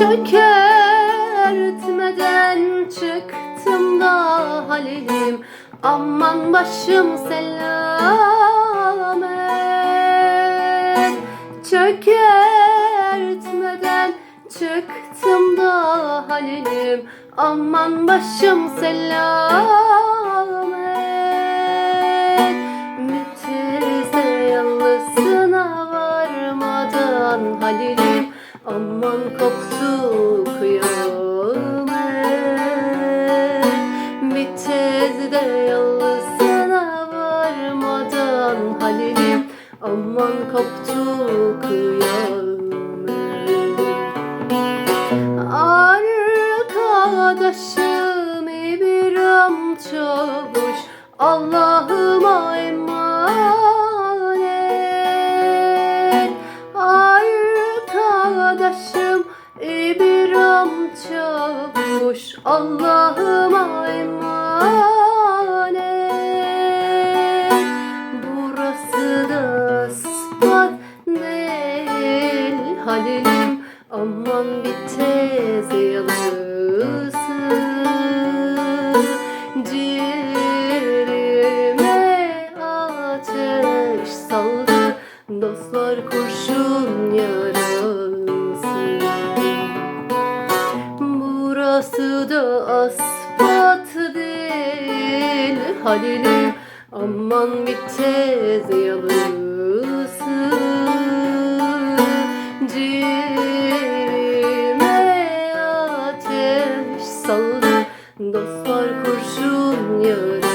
Çökertmeden çıktım da Halil'im. Aman başım selamet. Çökertmeden çıktım da Halil'im. Aman başım selamet. Müthize yalısına varmadan Halil'im Aman koptu kıyamet Bir tez de yalısına varmadan Halil'im Aman koptu kıyamet Arkadaşım İbrahim Çavuş Allah'ıma Çavuş Allah'ıma emanet. Burası da ispat değil. Halil'im aman bir tez yalısı Ciğerime ateş saldı. Dostlar kurşun yarası da aspat değil Halilim aman bir tez yalısı. Ciğerime ateş saldı. Dostlar kurşun yarı